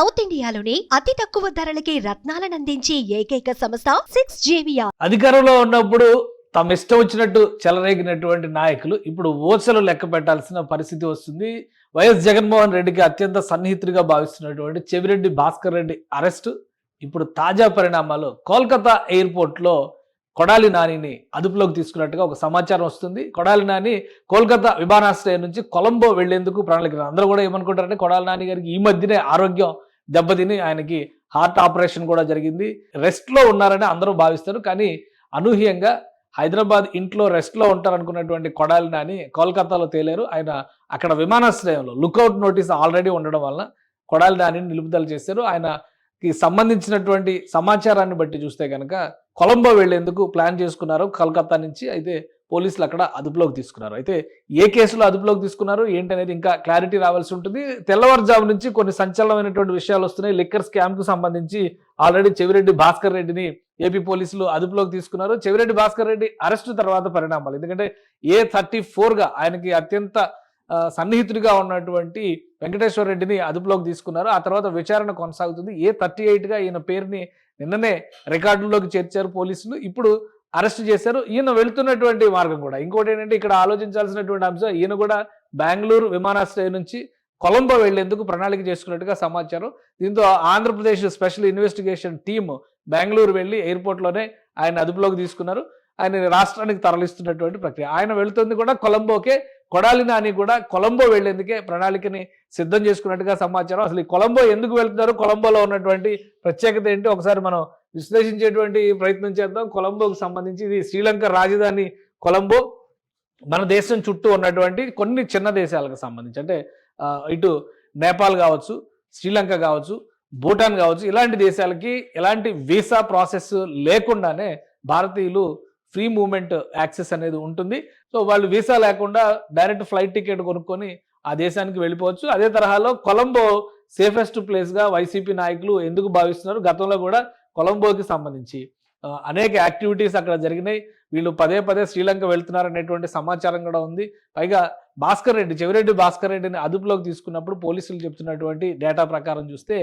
South ఇండియాలోనే అతి తక్కువ ధరలకి రత్నాలనందించే ఏకైక సంస్థ సిక్స్ జేవియా అధికారంలో ఉన్నప్పుడు తమ ఇష్టం వచ్చినట్టు చెలరేగినటువంటి నాయకులు ఇప్పుడు ఓచలు లెక్క పెట్టాల్సిన పరిస్థితి వస్తుంది. వైఎస్ జగన్మోహన్ రెడ్డికి అత్యంత సన్నిహితుడిగా భావిస్తున్నటువంటి చెవిరెడ్డి భాస్కర్ రెడ్డి అరెస్టు. ఇప్పుడు తాజా పరిణామాలు కోల్కతా ఎయిర్పోర్ట్లో కొడాలి నానిని అదుపులోకి తీసుకున్నట్టుగా ఒక సమాచారం వస్తుంది. కొడాలి నాని కోల్కతా విమానాశ్రయం నుంచి కొలంబో వెళ్ళేందుకు ప్రణాళిక అందరూ కూడా ఏమనుకుంటారంటే కొడాలి నాని గారికి ఈ మధ్యనే ఆరోగ్యం దెబ్బతిని ఆయనకి హార్ట్ ఆపరేషన్ కూడా జరిగింది. రెస్ట్లో ఉన్నారని అందరూ భావిస్తారు. కానీ అనూహ్యంగా హైదరాబాద్ ఇంట్లో రెస్ట్లో ఉంటారనుకున్నటువంటి కొడాలి నాని కోల్కతాలో తేలేరు. ఆయన అక్కడ విమానాశ్రయంలో లుకౌట్ నోటీస్ ఆల్రెడీ ఉండడం వలన కొడాలి నానిని నిలుపుదల చేశారు. ఆయనకి సంబంధించినటువంటి సమాచారాన్ని బట్టి చూస్తే కనుక కొలంబో వెళ్ళేందుకు ప్లాన్ చేసుకున్నారు. కలకత్తా నుంచి అయితే పోలీసులు అక్కడ అదుపులోకి తీసుకున్నారు. అయితే ఏ కేసులో అదుపులోకి తీసుకున్నారు? ఏంటనేది ఇంకా క్లారిటీ రావాల్సి ఉంటుంది. తెల్లవారుజాము నుంచి కొన్ని సంచలనమైనటువంటి విషయాలు వస్తున్నాయి. లిక్కర్ స్కామ్కు సంబంధించి ఆల్రెడీ చెవిరెడ్డి భాస్కర్ రెడ్డిని ఏపీ పోలీసులు అదుపులోకి తీసుకున్నారు. చెవిరెడ్డి భాస్కర్ రెడ్డి అరెస్టు తర్వాత పరిణామాలు. ఎందుకంటే ఏ థర్టీ ఫోర్గా ఆయనకి అత్యంత సన్నిహితుడిగా ఉన్నటువంటి వెంకటేశ్వర రెడ్డిని అదుపులోకి తీసుకున్నారు. ఆ తర్వాత విచారణ కొనసాగుతుంది. ఏ థర్టీ ఎయిట్గా ఈయన పేరుని నిన్ననే రికార్డుల్లోకి చేర్చారు పోలీసులు. ఇప్పుడు అరెస్ట్ చేశారు. ఈయన వెళుతున్నటువంటి మార్గం కూడా. ఇంకోటి ఏంటంటే ఇక్కడ ఆలోచించాల్సినటువంటి అంశం ఈయన కూడా బెంగళూరు విమానాశ్రయం నుంచి కొలంబో వెళ్ళేందుకు ప్రణాళిక చేసుకున్నట్టుగా సమాచారం. దీంతో Andhra Pradesh special investigation team Bengaluru వెళ్ళి ఎయిర్పోర్ట్లోనే ఆయన అదుపులోకి తీసుకున్నారు. ఆయన రాష్ట్రానికి తరలిస్తున్నటువంటి ప్రక్రియ. ఆయన వెళుతుంది కూడా కొలంబోకే కొడాలి నాని కూడా కొలంబో వెళ్ళేందుకే ప్రణాళికని సిద్ధం చేసుకున్నట్టుగా సమాచారం. అసలు ఈ కొలంబో ఎందుకు వెళ్తున్నారు? కొలంబోలో ఉన్నటువంటి ప్రత్యేకత ఏంటి? ఒకసారి మనం విశ్లేషించేటువంటి ప్రయత్నం చేద్దాం. కొలంబోకు సంబంధించి ఇది శ్రీలంక రాజధాని కొలంబో. మన దేశం చుట్టూ ఉన్నటువంటి కొన్ని చిన్న దేశాలకు సంబంధించి అంటే ఇటు నేపాల్ కావచ్చు శ్రీలంక కావచ్చు భూటాన్ కావచ్చు ఇలాంటి దేశాలకి ఎలాంటి వీసా ప్రాసెస్ లేకుండానే భారతీయులు ఫ్రీ మూమెంట్ యాక్సెస్ అనేది ఉంటుంది. సో వాళ్ళు వీసా లేకుండా డైరెక్ట్ ఫ్లైట్ టికెట్ కొనుక్కొని ఆ దేశానికి వెళ్ళిపోవచ్చు. అదే తరహాలో కొలంబో సేఫెస్ట్ ప్లేస్గా వైసీపీ నాయకులు ఎందుకు భావిస్తున్నారు? గతంలో కూడా కొలంబోకి సంబంధించి అనేక యాక్టివిటీస్ అక్కడ జరిగినాయి. వీళ్ళు పదే పదే శ్రీలంక వెళ్తున్నారు అనేటువంటి సమాచారం కూడా ఉంది. పైగా భాస్కర్ రెడ్డి చెవిరెడ్డి భాస్కర్ రెడ్డిని అదుపులోకి తీసుకున్నప్పుడు పోలీసులు చెప్తున్నటువంటి డేటా ప్రకారం చూస్తే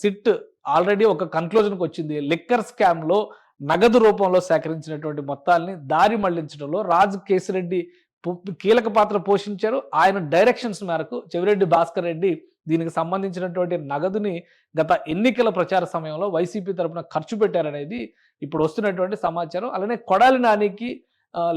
సిట్ ఆల్రెడీ ఒక కన్క్లూజన్కి వచ్చింది. లిక్కర్ స్కామ్లో నగదు రూపంలో సేకరించినటువంటి మొత్తాల్ని దారి మళ్ళించడంలో రాజ్ కేసిరెడ్డి కీలక పాత్ర పోషించారు. ఆయన డైరెక్షన్స్ మేరకు చెవిరెడ్డి భాస్కర్ రెడ్డి దీనికి సంబంధించినటువంటి నగదుని గత ఎన్నికల ప్రచార సమయంలో వైసీపీ తరపున ఖర్చు పెట్టారనేది ఇప్పుడు వస్తున్నటువంటి సమాచారం. అలానే కొడాలి నానికి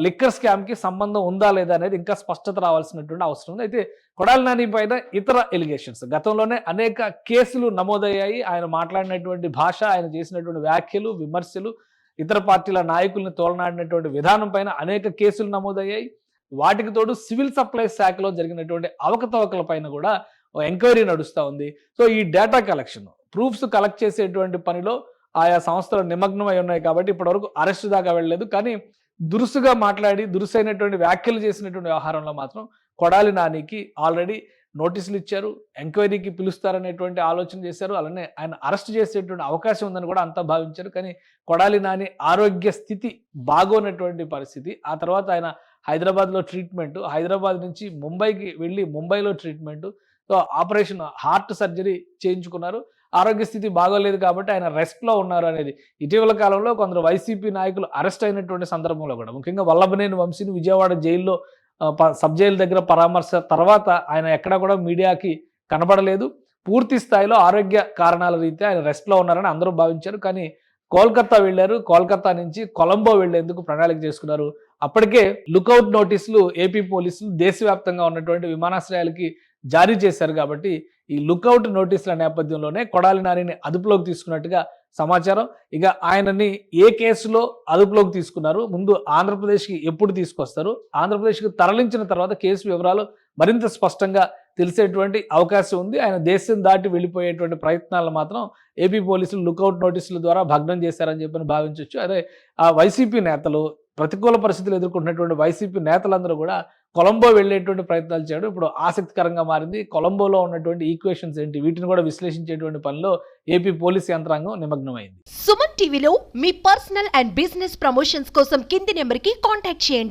లిక్కర్ స్కామ్కి సంబంధం ఉందా లేదా అనేది ఇంకా స్పష్టత రావాల్సినటువంటి అవసరం ఉంది. అయితే కొడాలి నాని పైన ఇతర ఎలిగేషన్స్ గతంలోనే అనేక కేసులు నమోదయ్యాయి. ఆయన మాట్లాడినటువంటి భాష ఆయన చేసినటువంటి వ్యాఖ్యలు విమర్శలు ఇతర పార్టీల నాయకుల్ని తోలనాడినటువంటి విధానం పైన అనేక కేసులు నమోదయ్యాయి. వాటికి తోడు సివిల్ సప్లైస్ శాఖలో జరిగినటువంటి అవకతవకల పైన కూడా ఎంక్వైరీ నడుస్తూ ఉంది. సో ఈ డేటా కలెక్షన్ ప్రూఫ్స్ కలెక్ట్ చేసేటువంటి పనిలో ఆయా సంస్థలు నిమగ్నమై ఉన్నాయి కాబట్టి ఇప్పటివరకు అరెస్ట్ దాకా వెళ్ళలేదు. కానీ దురుసుగా మాట్లాడి దురుసైనటువంటి వ్యాఖ్యలు చేసినటువంటి వ్యవహారంలో మాత్రం కొడాలి నానికి ఆల్రెడీ నోటీసులు ఇచ్చారు ఎంక్వైరీకి పిలుస్తారనేటువంటి ఆలోచన చేశారు అలానే ఆయన అరెస్ట్ చేసేటువంటి అవకాశం ఉందని కూడా అంతా భావించారు. కానీ కొడాలి నాని ఆరోగ్య స్థితి బాగోనటువంటి పరిస్థితి. ఆ తర్వాత ఆయన హైదరాబాద్లో ట్రీట్మెంట్ హైదరాబాద్ నుంచి ముంబైకి వెళ్ళి ముంబైలో treatment so operation heart surgery చేయించుకున్నారు. ఆరోగ్య స్థితి బాగోలేదు కాబట్టి ఆయన రెస్ట్లో ఉన్నారు అనేది. ఇటీవల కాలంలో కొందరు వైసీపీ నాయకులు అరెస్ట్ అయినటువంటి సందర్భంలో కూడా ముఖ్యంగా వల్లభనేని వంశీని విజయవాడ జైల్లో సబ్ జైలు దగ్గర పరామర్శ తర్వాత ఆయన ఎక్కడా కూడా మీడియాకి కనబడలేదు. పూర్తి స్థాయిలో ఆరోగ్య కారణాల రీత్యా ఆయన రెస్ట్లో ఉన్నారని అందరూ భావించారు. కానీ కోల్కతా వెళ్ళారు. కోల్కతా నుంచి కొలంబో వెళ్ళేందుకు ప్రణాళిక చేసుకున్నారు. అప్పటికే లుకౌట్ నోటీసులు ఏపీ పోలీసులు దేశవ్యాప్తంగా ఉన్నటువంటి విమానాశ్రయాలకి జారీ చేశారు కాబట్టి ఈ లుకౌట్ నోటీసుల నేపథ్యంలోనే కొడాలి నానిని అదుపులోకి తీసుకున్నట్టుగా సమాచారం. ఇక ఆయనని ఏ కేసులో అదుపులోకి తీసుకున్నారు? ముందు ఆంధ్రప్రదేశ్కి ఎప్పుడు తీసుకొస్తారు? ఆంధ్రప్రదేశ్కి తరలించిన తర్వాత కేసు వివరాలు మరింత స్పష్టంగా తెలిసేటువంటి అవకాశం ఉంది. ఆయన దేశం దాటి వెళ్ళిపోయేటువంటి ప్రయత్నాలు మాత్రం ఏపీ పోలీసులు లుకౌట్ నోటీసుల ద్వారా భగ్నం చేశారని చెప్పని భావించవచ్చు అదే ఆ వైసీపీ నేతలు ప్రతికూల పరిస్థితులు ఎదుర్కొంటున్నటువంటి వైసీపీ నేతలందరూ కూడా కొలంబో వెళ్ళేటువంటి ప్రయత్నాలు చేయడం ఇప్పుడు ఆసక్తికరంగా మారింది. కొలంబోలో ఉన్నటువంటి ఈక్వేషన్స్ ఏంటి? వీటిని కూడా విశ్లేషించేటువంటి పనిలో ఏపీ పోలీస్ యంత్రాంగం నిమగ్నమైంది. సుమన్ టీవీలో మీ పర్సనల్ అండ్ బిజినెస్ ప్రమోషన్స్ కోసం కింది నెంబర్కి కాంటాక్ట్ చేయండి.